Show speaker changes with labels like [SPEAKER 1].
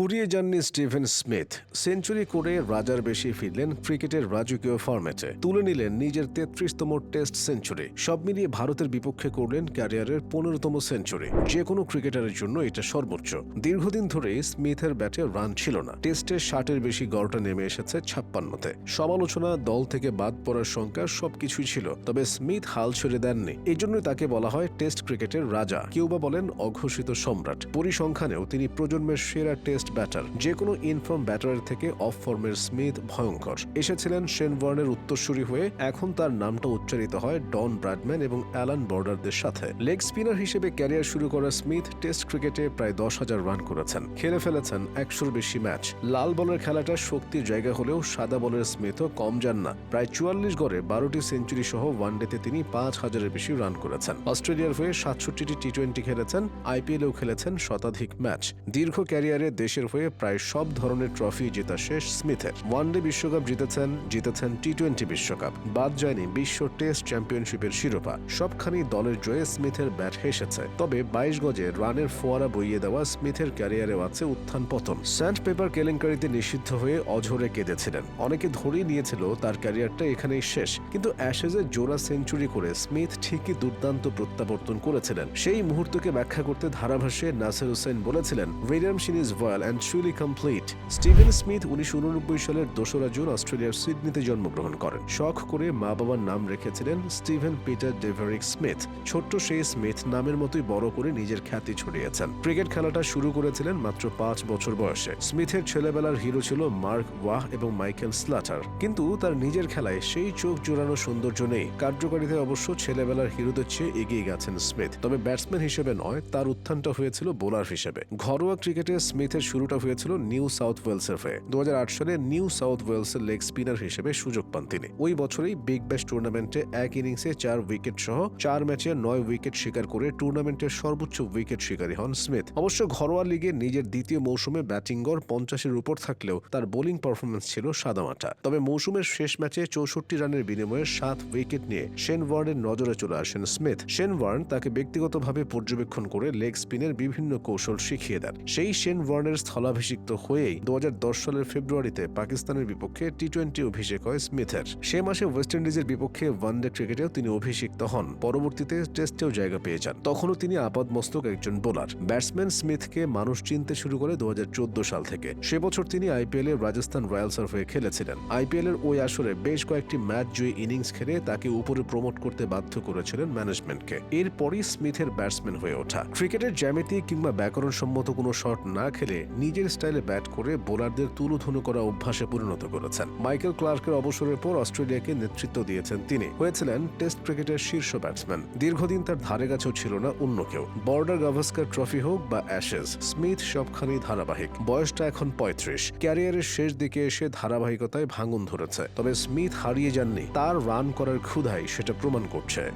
[SPEAKER 1] ফুরিয়ে যাননি Steven Smith. Century করে রাজার বেশি ফিরলেন ক্রিকেটের রাজকীয় ফরম্যাটে। তুলে নিলেন নিজের তেত্রিশতম টেস্ট সেঞ্চুরি। সব মিলিয়ে ভারতের বিপক্ষে করলেন ক্যারিয়ারের পনেরোতম সেঞ্চুরি। যে কোনো ক্রিকেটারের জন্য এটা সর্বোচ্চ। দীর্ঘদিন ধরে স্মিথের ব্যাটে রান ছিল না। টেস্টে ষাটের বেশি গড়টা নেমে এসেছে ছাপ্পান্নতে। সমালোচনা, দল থেকে বাদ পড়ার সংখ্যা সবকিছুই ছিল। তবে স্মিথ হাল ছেড়ে দেননি। এই জন্যই তাকে বলা হয় টেস্ট ক্রিকেটের রাজা। কেউ বা বলেন অঘোষিত সম্রাট। পরিসংখ্যানেও তিনি প্রজন্মের সেরা টেস্ট ব্যাটার যে কোনো ইনফর্ম ব্যাটারের থেকে অফ ফর্মের স্মিথ ভয়ঙ্কর। এসেছিলেন শেন ওয়ার্নের উত্তরসূরি হয়ে। এখন তার নামটা উচ্চারিত হয় ডন ব্র্যাডম্যান এবং অ্যালান বর্ডারদের সাথে। লেগ স্পিনার হিসেবে ক্যারিয়ার শুরু করা স্মিথ টেস্ট ক্রিকেটে প্রায় দশ হাজার রান করেছেন। খেলে ফেলেছেন একশোর বেশি ম্যাচ। লাল বলের খেলাটা শক্তির জায়গা হলেও সাদা বলের স্মিথও কম যান না। প্রায় চুয়াল্লিশ গড়ে বারোটি সেঞ্চুরি সহ ওয়ানডেতে তিনি পাঁচ হাজারের বেশি রান করেছেন। অস্ট্রেলিয়ার হয়ে সাতষট্টিটি টি টোয়েন্টি খেলেছেন। আইপিএলেও খেলেছেন শতাধিক ম্যাচ। দীর্ঘ ক্যারিয়ারে দেশের হয়ে প্রায় সব ধরনের ট্রফি জেতা শেষ স্মিথের। ওয়ানডে বিশ্বকাপ জিতেছেন জিতেছেন টি টোয়েন্টি বিশ্বকাপ। বাদ যায়নি বিশ্ব টেস্ট চ্যাম্পিয়নশিপের শিরোপা। সবখানি দলের জয়ে স্মিথের ব্যাট হেসেছে। তবে বাইশ গজে রানের ফোয়ারা বইয়ে দেওয়া স্মিথের ক্যারিয়ারেও আছে উত্থান পতন। স্যান্ড পেপার কেলেঙ্কারিতে নিষিদ্ধ হয়ে অঝরে কেঁদেছিলেন। অনেকে ধরেই নিয়েছিল তার ক্যারিয়ারটা এখানেই শেষ। কিন্তু অ্যাশেজে জোড়া সেঞ্চুরি করে স্মিথ ঠিকই দুর্দান্ত প্রত্যাবর্তন করেছিলেন। সেই মুহূর্তকে ব্যাখ্যা করতে ধারাভাষ্যে নাসির হোসেন বলেছিলেন redemption seems whole and truly complete Steven Smith উনিশশো উননব্বই সালের দোসরা জুন অস্ট্রেলিয়ার সিডনিতে জন্মগ্রহণ করেন। শখ করে মা বাবার নাম রেখেছিলেন স্টিভেন পিটার ডেভারিক স্মিথ। ছোট্ট সেই স্মিথ নামের মতোই বড় করে নিজের খ্যাতি ছড়িয়েছেন। ক্রিকেট খেলাটা শুরু করেছিলেন মাত্র পাঁচ বছর বয়সে। স্মিথের ছেলেবেলার হিরো ছিল মার্ক ওয়াহ এবং মাইকেল স্লাটার। কিন্তু তার নিজের খেলায় সেই চোখ জোড়ানো সৌন্দর্য নেই। কার্যকারিতায় অবশ্য ছেলেবেলার হিরোদের চেয়ে এগিয়ে গেছেন স্মিথ। তবে ব্যাটসম্যান হিসেবে নয়, তার উত্থানটা হয়েছিল বোলার হিসেবে। ঘরোয়া ক্রিকেটে স্মিথের শুরুটা হয়েছিল নিউ সাউথ ওয়েলসের হয়ে। দু সালে নিউ সাউথ ওয়েলসের লেগ স্পিনার হিসেবে সুযোগ পান তিনি। ওই বছরেই বিগ ব্যাশ টুর্নামেন্টে এক ইনিংসে চার উইকেট সহ চার ম্যাচে নয় উইকেট শিকার করে টুর্নামেন্টের সর্বোচ্চ উইকেট শিকারী হন স্মিথ। অবশ্য ঘরোয়া লিগে নিজের দ্বিতীয় মৌসুমে ব্যাটিং গড় পঞ্চাশের উপর থাকলেও তার বোলিং পারফরমেন্স ছিল সাদামাটা। তবে মৌসুমের শেষ ম্যাচে চৌষট্টি রানের বিনিময়ে সাত উইকেট নিয়ে শেন ওয়ার্নের নজরে চলে আসেন স্মিথ। শেন ওয়ার্ন তাকে ব্যক্তিগতভাবে পর্যবেক্ষণ করে লেগ স্পিনের বিভিন্ন কৌশল শিখিয়ে দেন। সেই শেন ওয়ার্নের স্থলাভিষিক্ত হয়েই দু হাজার দশ সালের ফেব্রুয়ারিতে পাকিস্তানের বিপক্ষে টি টোয়েন্টি অভিষেক হয় স্মিথের। সে মাসে ওয়েস্ট ইন্ডিজের বিপক্ষে ওয়ানডে ক্রিকেটেও তিনি অভিষিক্ত হন। পরবর্তীতে টেস্টেও জায়গা পেয়ে যান। তখনও তিনি আপাদমস্তক একজন বোলার ব্যাটসম্যান স্মিথকে মানুষ চিনতে শুরু করে দুহাজার চোদ্দ সাল থেকে। সে বছর তিনি আইপিএল রাজস্থান রয়্যালসের হয়ে খেলেছিলেন। আইপিএল এর ওই আসরে বেশ কয়েকটি ম্যাচ জয়ী ইনিংস খেলে তাকে উপরে প্রমোট করতে বাধ্য করেছিলেন ম্যানেজমেন্টকে এরপরই স্মিথের ব্যাটসম্যান হয়ে ওঠা। ক্রিকেটের জ্যামিতি কিংবা ব্যাকরণসম্মত কোনো শট না খেলে নিজের স্টাইলে ব্যাট করে বোলারদের তুলোধনু করা অভ্যাসে পরিণত করেছেন। মাইকেল ক্লার্কের অবসরের পর অস্ট্রেলিয়াকে নেতৃত্ব দিয়েছেন তিনি। হয়েছিলেন টেস্ট ক্রিকেটের শীর্ষ ব্যাটসম্যান। দীর্ঘদিন তার ধারে কাছেও ছিল না অন্য কেউ। বর্ডার গাভাস্কার ট্রফি হোক বা অ্যাশেজ, স্মিথ সবখানি ধারাবাহিক। বয়সটা এখন পঁয়ত্রিশ। ক্যারিয়ারের শেষ দিকে এসে ধারাবাহিকতায় ভাঙন ধরেছে। তবে স্মিথ হারিয়ে যাননি। তার রান করার ক্ষুধাই সেটা প্রমাণ করছে।